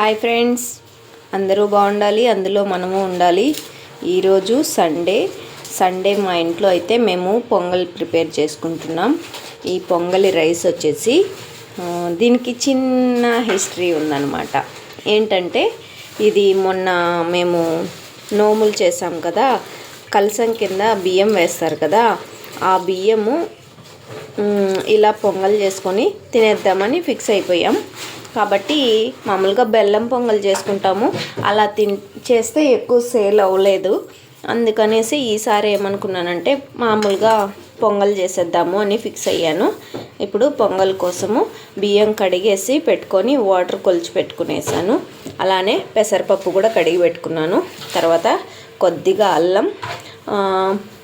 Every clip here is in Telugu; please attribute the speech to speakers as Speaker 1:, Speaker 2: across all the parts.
Speaker 1: Hi friends. అందరూ బాగుండాలి అందులో మనము ఉండాలి. ఈరోజు సండే. సండే మా ఇంట్లో అయితే మేము పొంగల్ ప్రిపేర్ చేసుకుంటున్నాం. ఈ పొంగలి రైస్ వచ్చేసి దీనికి చిన్న హిస్టరీ ఉందన్నమాట. ఏంటంటే ఇది మొన్న మేము నోములు చేసాం కదా కలసం కింద బియ్యం వేస్తారు కదా ఆ బియ్యము ఇలా పొంగల్ చేసుకొని తినేద్దామని ఫిక్స్ అయిపోయాం. కాబట్టి మామూలుగా బెల్లం పొంగల్ చేసుకుంటాము. అలా తిన్ చేస్తే ఎక్కువ సేల్ అవ్వలేదు. అందుకనేసి ఈసారి ఏమనుకున్నానంటే మామూలుగా పొంగల్ చేసేద్దాము అని ఫిక్స్ అయ్యాను. ఇప్పుడు పొంగల్ కోసము బియ్యం కడిగేసి పెట్టుకొని వాటర్ కొలిచి పెట్టుకునేసాను. అలానే పెసరపప్పు కూడా కడిగి పెట్టుకున్నాను. తర్వాత కొద్దిగా అల్లం.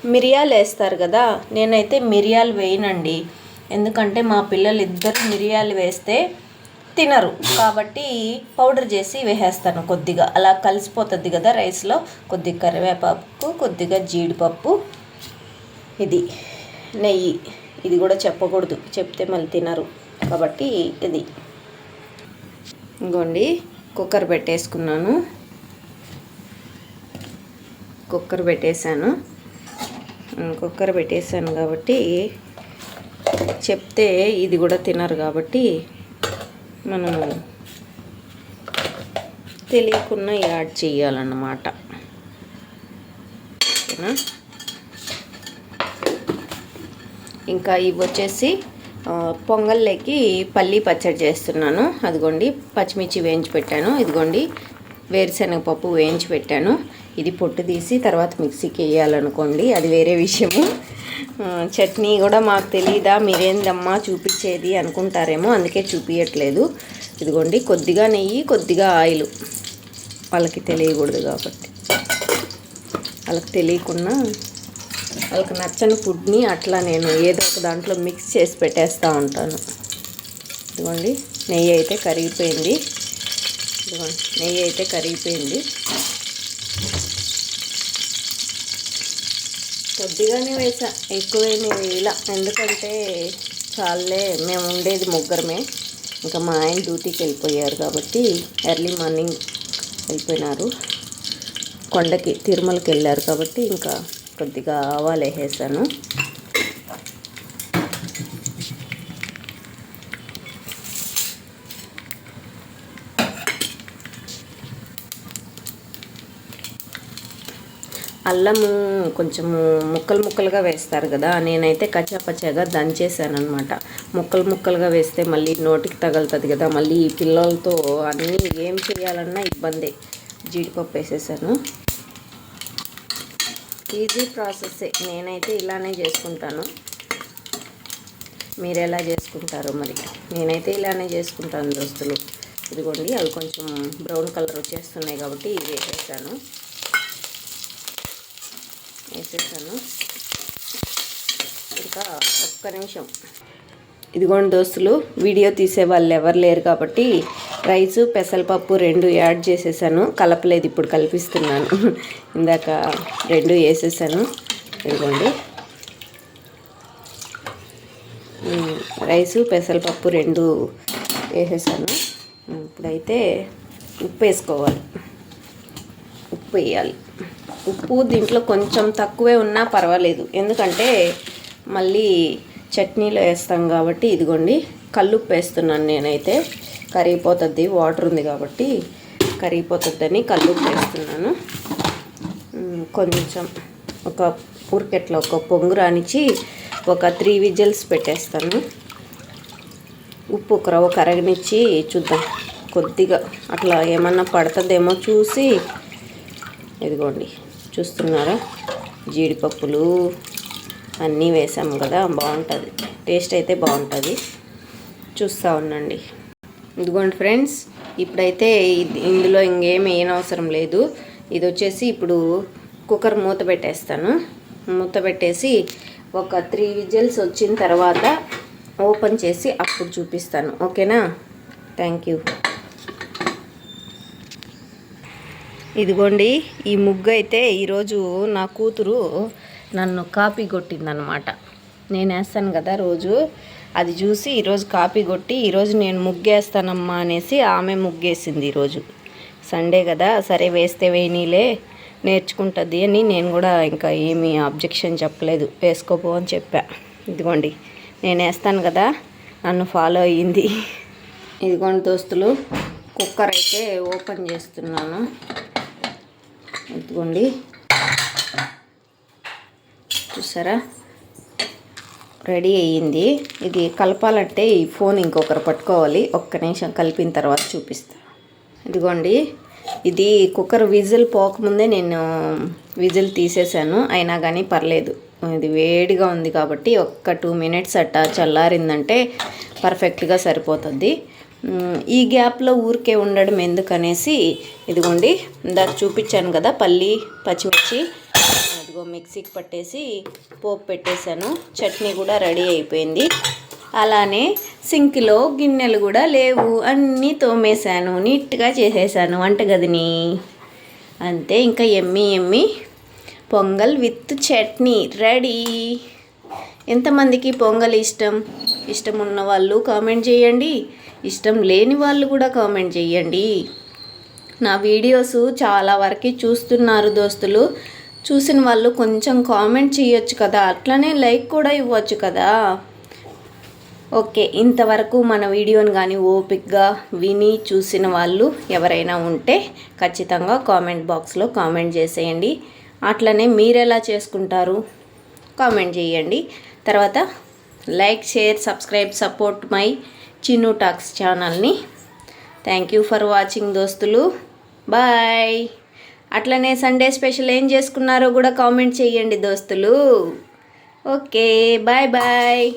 Speaker 1: మిరియాలు వేస్తారు కదా నేనైతే మిరియాలు వేయనండి. ఎందుకంటే మా పిల్లలు ఇద్దరు మిరియాలు వేస్తే తినరు. కాబట్టి పౌడర్ చేసి వేసేస్తాను కొద్దిగా. అలా కలిసిపోతుంది కదా రైస్లో. కొద్దిగా కరివేపాకు కొద్దిగా జీడిపప్పు. ఇది నెయ్యి. ఇది కూడా చెప్పకూడదు. చెప్తే మళ్ళీ తినరు. కాబట్టి ఇది. ఇంకోండి కుక్కర్ పెట్టేసుకున్నాను. కుక్కర్ పెట్టేశాను. కుక్కర్ పెట్టేశాను కాబట్టి చెప్తే ఇది కూడా తినరు కాబట్టి మనము తెలియకుండా యాడ్ చేయాలన్నమాట. ఓకేనా? ఇంకా ఇవి వచ్చేసి పొంగల్లోకి పల్లీ పచ్చడి చేస్తున్నాను. అదిగోండి పచ్చిమిర్చి వేయించి పెట్టాను. ఇదిగోండి వేరుశనగపప్పు వేయించి పెట్టాను. ఇది పొట్టు తీసి తర్వాత మిక్సీకి వేయాలనుకోండి. అది వేరే విషయము. చట్నీ కూడా మాకు తెలియదా మీరేందమ్మా చూపించేది అనుకుంటారేమో అందుకే చూపించట్లేదు ఇదిగోండి కొద్దిగా నెయ్యి కొద్దిగా ఆయిల్. వాళ్ళకి తెలియకూడదు కాబట్టి. వాళ్ళకి తెలియకుండా వాళ్ళకి నచ్చని ఫుడ్ని అట్లా నేను ఏదో ఒక దాంట్లో మిక్స్ చేసి పెట్టేస్తూ ఉంటాను. ఇదిగోండి నెయ్యి అయితే కరిగిపోయింది. ఇదిగోండి నెయ్యి అయితే కరిగిపోయింది. కొద్దిగానే వేసా ఎక్కువేమీ వేయలా. ఎందుకంటే చాలే మేము ఉండేది ముగ్గురమే. ఇంకా మా ఆయన డ్యూటీకి వెళ్ళిపోయారు కాబట్టి ఎర్లీ మార్నింగ్ వెళ్ళిపోయినారు. కొండకి తిరుమలకి వెళ్ళారు కాబట్టి ఇంకా కొద్దిగా ఆవాలు వేసేసాను అల్లము కొంచెము ముక్కలు ముక్కలుగా వేస్తారు కదా నేనైతే కచ్చాపచ్చాగా దంచేసాను అనమాట ముక్కలు ముక్కలుగా వేస్తే మళ్ళీ నోటికి తగులుతుంది కదా మళ్ళీ ఈ పిల్లలతో అన్నీ ఏం చేయాలన్నా ఇబ్బందే. జీడిపప్పు వేసేసాను. ఈజీ ప్రాసెస్సే నేనైతే ఇలానే చేసుకుంటాను. మీరు ఎలా చేసుకుంటారో మరి. నేనైతే ఇలానే చేసుకుంటాను దోస్తులు. ఇదిగోండి అవి కొంచెం బ్రౌన్ కలర్ వచ్చేస్తున్నాయి కాబట్టి ఇవి వేసేసాను. వేసేసాను. ఇంకా ఒక్క నిమిషం. ఇదిగోండి దోస్తులు వీడియో తీసే వాళ్ళు ఎవరు లేరు కాబట్టి రైసు పెసరపప్పు రెండు యాడ్ చేసేసాను. కలపలేదు ఇప్పుడు కల్పిస్తున్నాను. ఇందాక రెండు వేసేసాను. ఇదిగోండి. రైసు పెసరపప్పు రెండు వేసేసాను. ఇప్పుడైతే ఉప్పు వేసుకోవాలి. ఉప్పు వేయాలి. ఉప్పు దీంట్లో కొంచెం తక్కువే ఉన్నా పర్వాలేదు. ఎందుకంటే మళ్ళీ చట్నీలో వేస్తాం కాబట్టి ఇదిగోండి కల్లుప్పు వేస్తున్నాను నేనైతే. కరిగిపోతుంది వాటర్ ఉంది కాబట్టి కరిగిపోతుందని కల్లుప్పు వేస్తున్నాను. కొంచెం ఒక ఉరికెట్లో ఒక పొంగు రానిచ్చి ఒక త్రీ విజిల్స్ పెట్టేస్తాను. ఉప్పు ఒక రవ్వ కరగనిచ్చి చూద్దాం. కొద్దిగా అట్లా ఏమన్నా పడుతుందేమో చూసి ఇదిగోండి. చూస్తున్నారా? జీడిపప్పులు అన్నీ వేసాము కదా బాగుంటుంది. టేస్ట్ అయితే బాగుంటుంది. చూస్తూ ఉండండి. ఇదిగోండి ఫ్రెండ్స్ ఇప్పుడైతే ఇందులో ఇంకేం అవసరం లేదు. ఇది వచ్చేసి ఇప్పుడు కుక్కర్ మూత పెట్టేస్తాను. మూత పెట్టేసి ఒక త్రీ విజిల్స్ వచ్చిన తర్వాత ఓపెన్ చేసి అప్పుడు చూపిస్తాను. ఓకేనా? Thank you. ఇదిగోండి ఈ ముగ్గు అయితే ఈరోజు నా కూతురు నన్ను కాపీ కొట్టిందనమాట నేను వేస్తాను కదా రోజు అది చూసి ఈరోజు కాపీ కొట్టి ఈరోజు నేను ముగ్గేస్తానమ్మా అనేసి ఆమె ముగ్గేసింది ఈరోజు. సండే కదా సరే వేస్తే వేయనీలే నేర్చుకుంటుంది అని నేను కూడా ఇంకా ఏమీ అబ్జెక్షన్ చెప్పలేదు. వేసుకోపో అని చెప్పా. ఇదిగోండి నేను వేస్తాను కదా నన్ను ఫాలో అయ్యింది. ఇదిగోండి దోస్తులు కుక్కర్ అయితే ఓపెన్ చేస్తున్నాను. ఇదిగోండి చూసారా? రెడీ అయ్యింది. ఇది కలపాలంటే ఈ ఫోన్ ఇంకొకరు పట్టుకోవాలి. ఒక్క నిమిషం కలిపిన తర్వాత చూపిస్తా. ఇదిగోండి. ఇది కుక్కర్ విజిల్ పోకముందే నేను విజిల్ తీసేసాను అయినా కానీ పర్లేదు. ఇది వేడిగా ఉంది కాబట్టి ఒక్క టూ మినిట్స్ అట్టా చల్లారిందంటే పర్ఫెక్ట్గా సరిపోతుంది. ఈ గ్యాప్లో ఊరికే ఉండడం ఎందుకనేసి ఇదిగోండి ఇందాక చూపించాను కదా పల్లి పచ్చిమిర్చి ఇదిగో మిక్సీకి పట్టేసి పోపు పెట్టేశాను చట్నీ కూడా రెడీ అయిపోయింది. అలానే సింక్లో గిన్నెలు కూడా లేవు అన్నీ తోమేశాను నీట్గా చేసేసాను వంటగదిని. అంతే ఇంకా ఎమ్మి ఎమ్మి పొంగల్ విత్ చట్నీ రెడీ. ఎంతమందికి పొంగల్ ఇష్టం? ఇష్టం ఉన్న వాళ్ళు కామెంట్ చేయండి. ఇష్టం లేని వాళ్ళు కూడా కామెంట్ చేయండి. నా వీడియోస్ చాలా వరకు చూస్తున్నారు దోస్తులు. చూసిన వాళ్ళు కొంచెం కామెంట్ చేయొచ్చు కదా. అట్లనే లైక్ కూడా ఇవ్వచ్చు కదా. ఓకే ఇంతవరకు మన వీడియోని కానీ ఓపిక్గా విని చూసిన వాళ్ళు ఎవరైనా ఉంటే ఖచ్చితంగా కామెంట్ బాక్స్లో కామెంట్ చేసేయండి. అట్లనే మీరు ఎలా చేసుకుంటారు? కామెంట్ చేయండి. తర్వాత like share subscribe support my Chinnu talks ఛానల్ని. థ్యాంక్ యూ ఫర్ వాచింగ్ దోస్తులు. బాయ్ అట్లనే సండే స్పెషల్ ఏం చేసుకున్నారో కూడా కామెంట్ చేయండి దోస్తులు. Okay bye bye